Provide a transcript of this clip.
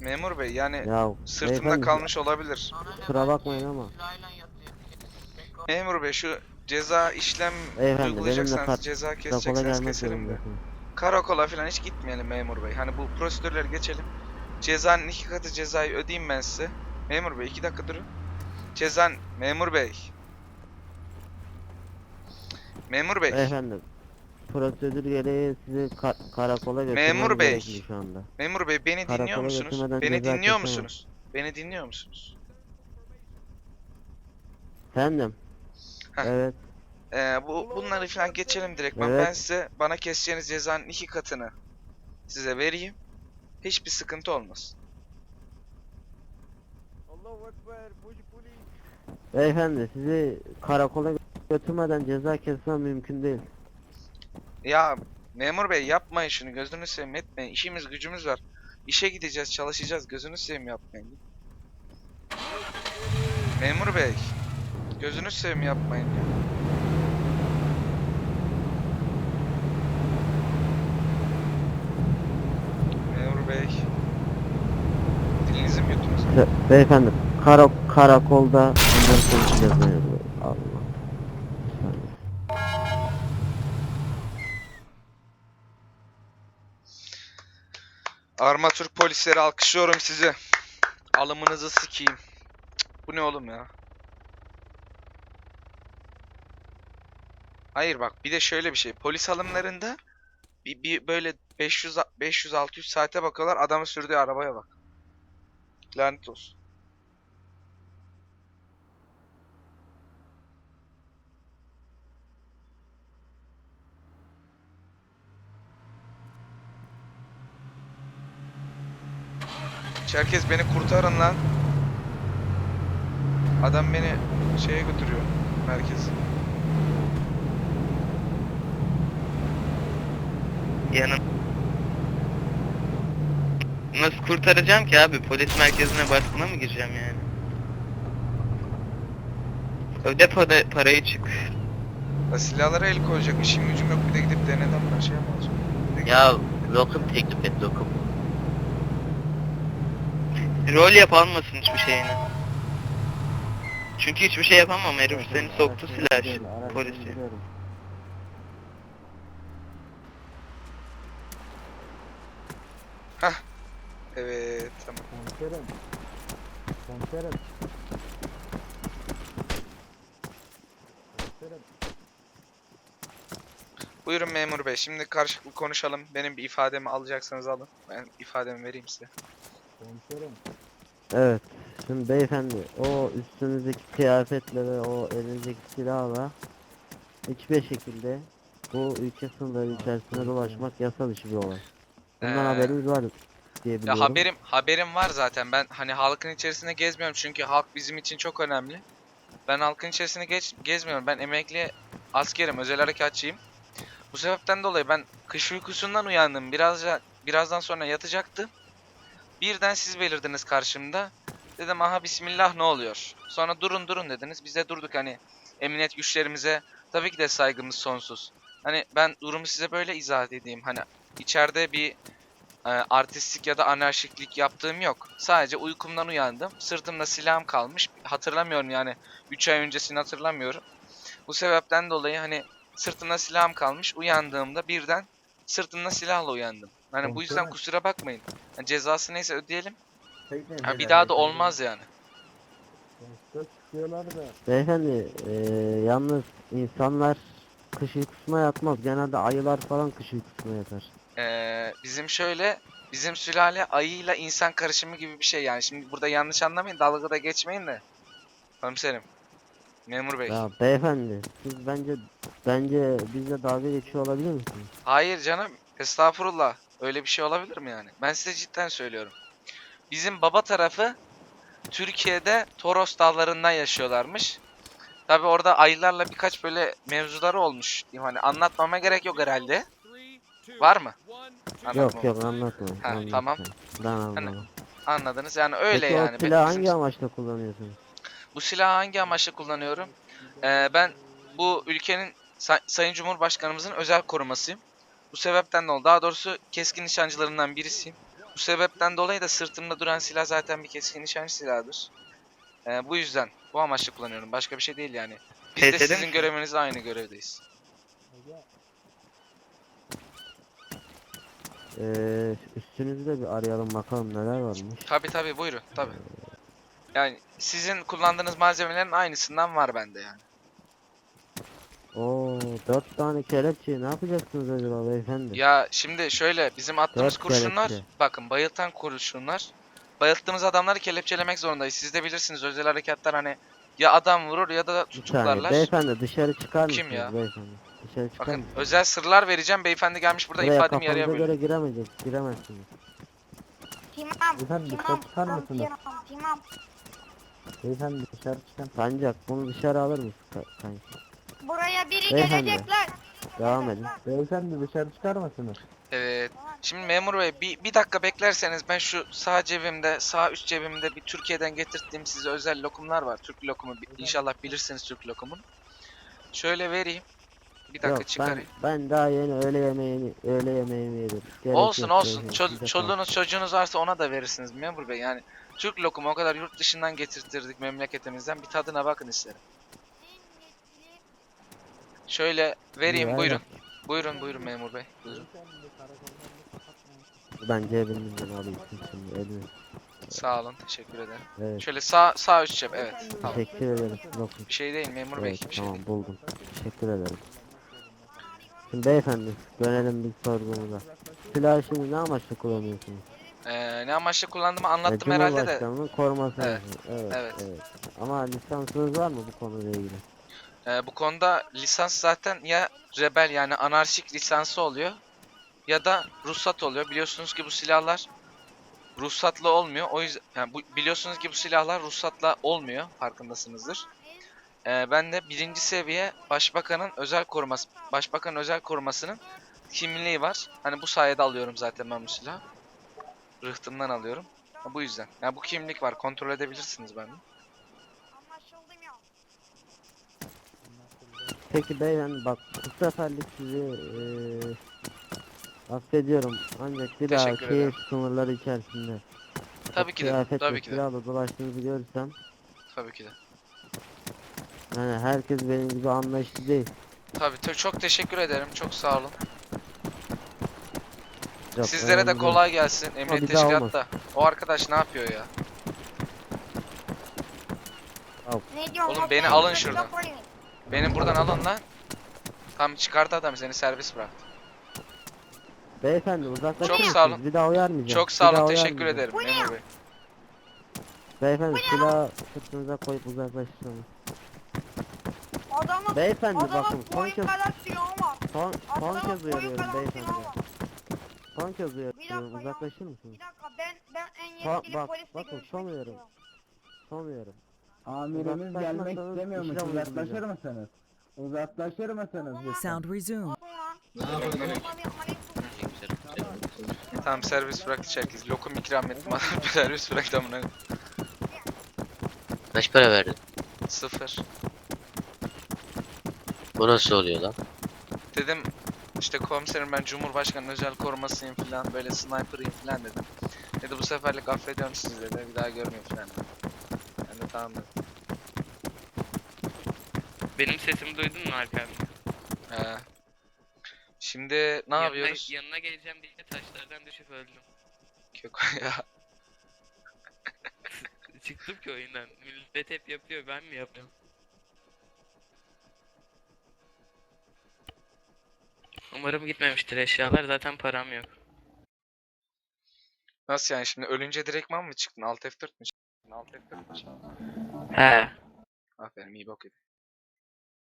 Memur bey yani Ya sırtımda beyefendi, kalmış olabilir. Kusura bakmayın ama. Memur bey şu ceza işlem Beyefendi benimle uygulayacaksanız kar- ceza kesecekseniz gelmek keselim de. Karakola falan hiç gitmeyelim memur bey. Hani bu prosedürleri geçelim. Cezanın iki katı cezayı ödeyeyim ben size. Memur bey iki dakika durun. Cezan memur bey. Memur bey. Beyefendi prosedür gereği sizi ka- karakola götürmem Memur bey. gerekli şu anda. Memur bey beni dinliyor Karakola musunuz? götürmeden Beni ceza dinliyor kesemem. musunuz? Beni dinliyor musunuz? Efendim? Heh. Evet. Ee, bu bunları falan geçelim direkt. Ben, Evet. ben size bana keseceğiniz cezanın iki katını size vereyim. Hiçbir sıkıntı olmasın. Beyefendi sizi karakola götürmeden ceza kesmem mümkün değil. Ya memur bey yapmayın şunu gözünü seveyim etmeyin. İşimiz gücümüz var. İşe gideceğiz çalışacağız gözünü seveyim yapmayın. Memur bey gözünü seveyim yapmayın ya. Memur bey dilinizi mi yuttunuz? Be- beyefendi kara karakolda konuşacağız. Allah. Armatürk polisleri alkışlıyorum sizi. Alımınızı sikeyim. Bu ne oğlum ya? Hayır bak bir de şöyle bir şey. Polis alımlarında bir, bir böyle 500 500 600 saate bakıyorlar adamı sürdüğü arabaya bak. Lanet olsun. Çerkez beni kurtarın lan. Adam beni şeye götürüyor. Merkez. Yanım. Nasıl kurtaracağım ki abi? Polis merkezine baskına mı gireceğim yani? Öde para, parayı çık. Ya silahlara el koyacak. işim gücüm yok. Bir de gidip deneden ben şey yapacağım. Ya lokum teklif et lokum. Rol yap almasın hiçbir şeyini. Çünkü hiçbir şey yapamam herif seni soktu silah polisi. Gidiyorum. Evet tamam. Komiserim. Komiserim. Komiserim. Buyurun memur bey. Şimdi karşılıklı konuşalım. Benim bir ifademi alacaksanız alın. Ben ifademi vereyim size. Komiserim. Evet. Şimdi beyefendi o üstünüzdeki kıyafetle ve o elinizdeki silahla hiçbir şekilde bu ülke sınırları içerisinde dolaşmak yasal dışı bir olay. Bundan Ee, haberiniz var diye Ya haberim haberim var zaten. Ben hani halkın içerisinde gezmiyorum çünkü halk bizim için çok önemli. Ben halkın içerisinde geç, gezmiyorum. Ben emekli askerim, özel harekatçıyım. Bu sebepten dolayı ben kış uykusundan uyandım. Birazca birazdan sonra yatacaktım. Birden siz belirdiniz karşımda. Dedim aha bismillah ne oluyor? Sonra durun durun dediniz. Biz de durduk hani emniyet güçlerimize tabii ki de saygımız sonsuz. Hani ben durumu size böyle izah edeyim. Hani içeride bir e, artistlik ya da anarşiklik yaptığım yok. Sadece uykumdan uyandım. Sırtımda silahım kalmış. Hatırlamıyorum yani. 3 ay öncesini hatırlamıyorum. Bu sebepten dolayı hani sırtımda silahım kalmış. Uyandığımda birden sırtımda silahla uyandım. Hani bu yüzden kusura bakmayın. Yani cezası neyse ödeyelim. Ha, bir daha da olmaz yani. Beyefendi eee, yalnız insanlar kış uykusuna yatmaz. Genelde ayılar falan kış uykusuna yatar. Ee, bizim şöyle bizim sülale ayıyla insan karışımı gibi bir şey yani. Şimdi burada yanlış anlamayın. Dalga da geçmeyin de. Komiserim. Memur bey. Ya beyefendi siz bence bence bizle dalga geçiyor olabilir misiniz? Hayır canım. Estağfurullah. Öyle bir şey olabilir mi yani? Ben size cidden söylüyorum. Bizim baba tarafı Türkiye'de Toros dağlarından yaşıyorlarmış. Tabi orada aylarla birkaç böyle mevzuları olmuş. diyeyim Hani anlatmama gerek yok herhalde. Var mı? Yok Anlatmam. yok anlatma. Ha, anlatma. tamam. Ben anlamadım. Anladınız yani öyle Peki yani. o silahı Bizim- hangi amaçla kullanıyorsunuz? Bu silahı hangi amaçla kullanıyorum? Ee, ben bu ülkenin Say- Sayın Cumhurbaşkanımızın özel korumasıyım. Bu sebepten dolayı daha doğrusu keskin nişancılarından birisiyim. Bu sebepten dolayı da sırtımda duran silah zaten bir keskin nişancı silahıdır. Ee, bu yüzden bu amaçla kullanıyorum. Başka bir şey değil yani. Biz de PT'de sizin misin? görevinizle aynı görevdeyiz. Ee, üstünüzde bir arayalım bakalım neler varmış. Tabi tabi buyurun tabi. Yani sizin kullandığınız malzemelerin aynısından var bende yani. Oo, dört tane kelepçe ne yapacaksınız acaba beyefendi? Ya şimdi şöyle bizim attığımız Dört kurşunlar kelepçe. bakın bayıltan kurşunlar. Bayılttığımız adamları kelepçelemek zorundayız. Siz de bilirsiniz özel harekatlar hani ya adam vurur ya da tutuklarlar. beyefendi dışarı çıkar Kim mısınız ya? beyefendi? Dışarı çıkar Bakın mısınız? özel sırlar vereceğim. Beyefendi gelmiş burada Buraya ifademi yarıya kafanıza bölüyor. göre giremeyecek, giremezsiniz. Timam, Efendim, dışarı çıkar timam, mısınız? timam, timam. Beyefendi dışarı çıkan. Sancak bunu dışarı alır mısın ka-? Buraya biri Beyefendi. gelecekler. Devam edin. Beyefendi dışarı çıkar mısınız? Evet. Şimdi memur bey bir, bir dakika beklerseniz ben şu sağ cebimde sağ üst cebimde bir Türkiye'den getirttiğim size özel lokumlar var. Türk lokumu inşallah bilirsiniz Türk lokumun. Şöyle vereyim. Bir dakika Yok ben, çıkarayım. ben daha yeni öğle yemeğini öğle yemeğimi yedim. Gerek Olsun yok olsun. Çol- size çoluğunuz çocuğunuz varsa ona da verirsiniz memur bey. Yani Türk lokumu o kadar yurt dışından getirtirdik memleketimizden. Bir tadına bakın isterim. Şöyle vereyim Ver, buyurun. Buyurun buyurun memur bey. Buyurun. Ben cebimden alayım şimdi elimi. Sağ olun. Teşekkür ederim. Evet. Şöyle sağ sağ üst cep. Evet. Tamam. Teşekkür ederim. Lokum. Bir şey değil memur bey. Evet Bir şey tamam değil. buldum. Teşekkür ederim. Şimdi beyefendi dönelim biz sorgumuza. Silahı şimdi ne amaçla kullanıyorsunuz? Ee, ne amaçla kullandığımı Ya, anlattım herhalde de. Cumhurbaşkanının koruması. Evet, Evet. Evet. evet. Ama lisansınız var mı bu konuyla ilgili? Ee, bu konuda lisans zaten ya rebel yani anarşik lisansı oluyor ya da ruhsat oluyor. Biliyorsunuz ki bu silahlar ruhsatla olmuyor. O yüzden yani bu, biliyorsunuz ki bu silahlar ruhsatla olmuyor. Farkındasınızdır. Ee, ben de birinci seviye başbakanın özel koruması, başbakanın özel korumasının kimliği var. Hani bu sayede alıyorum zaten ben bu silahı. Rıhtımdan alıyorum. Bu yüzden. Yani bu kimlik var. Kontrol edebilirsiniz bende. Peki beyefendi bak bu seferlik sizi eee affediyorum ancak bir daha Teşekkür şehir ederim. sınırları içerisinde Tabii ki de. kıyafet Tabii ve ki de. silahla dolaştığınızı görürsem Tabii ki de. yani herkes benim gibi anlayışlı değil. Tabii te- çok teşekkür ederim. Çok sağ olun. Yok, Sizlere de önemli değil. kolay gelsin. Emniyet bir daha olmaz. teşkilatta. O arkadaş ne yapıyor ya? Ne diyorsun? Oğlum beni alın şuradan. yok öyle. Beni buradan alın lan. Tam çıkardı adam seni servis bıraktı. Beyefendi uzaklaşır Çok mısınız? sağ olun. Bir daha uyarmayacağım. Çok Bir sağ daha olun. Teşekkür uyarmayacağım. ederim memur bey. Beyefendi silahı sırtınıza koyup uzaklaşırsanız. Adamın, Beyefendi bakın adamın son boyun kez kadar silahı var. son, son Adamın kez boyun uyarıyorum kadar beyefendi. silahı var. Son kez Bir dakika uyarıyorum ya. uzaklaşır mısınız? Bir dakika ben ben en Bak- yetkili bak- polisle bakın, görüşmek son uyarım. istiyorum. Son uyarım. Amirimiz gelmek Uzaklaşmasanız istemiyormuş. işlem Uzaklaşır uygulayacağım. mısınız? Uzaklaşır mısınız lütfen? Sound resumed. Olsun lan. Olma bir aleyküm. Tamam servis bıraktı herkes. Lokum ikram ettim adam servis bıraktı amına. Kaç para verdin? Sıfır. Bu nasıl oluyor lan? Dedim işte komiserim ben Cumhurbaşkanı özel korumasıyım falan böyle sniper'ıyım falan dedim. Dedi bu seferlik affediyorum sizi dedi bir daha görmeyeyim falan dedi. Ben de tamam dedim. Benim sesimi duydun mu Alper? He. Şimdi ne Yanına- yapıyoruz? Yanına geleceğim diye taşlardan düşüp öldüm. Keko ya. Çıktım ki oyundan. Millet hep yapıyor ben mi yapıyorum? Umarım gitmemiştir eşyalar zaten param yok. Nasıl yani şimdi ölünce direktman mı çıktın? Alt F4 mü çıktın? Alt F4 mü çıktın? He. Aferin iyi yedin.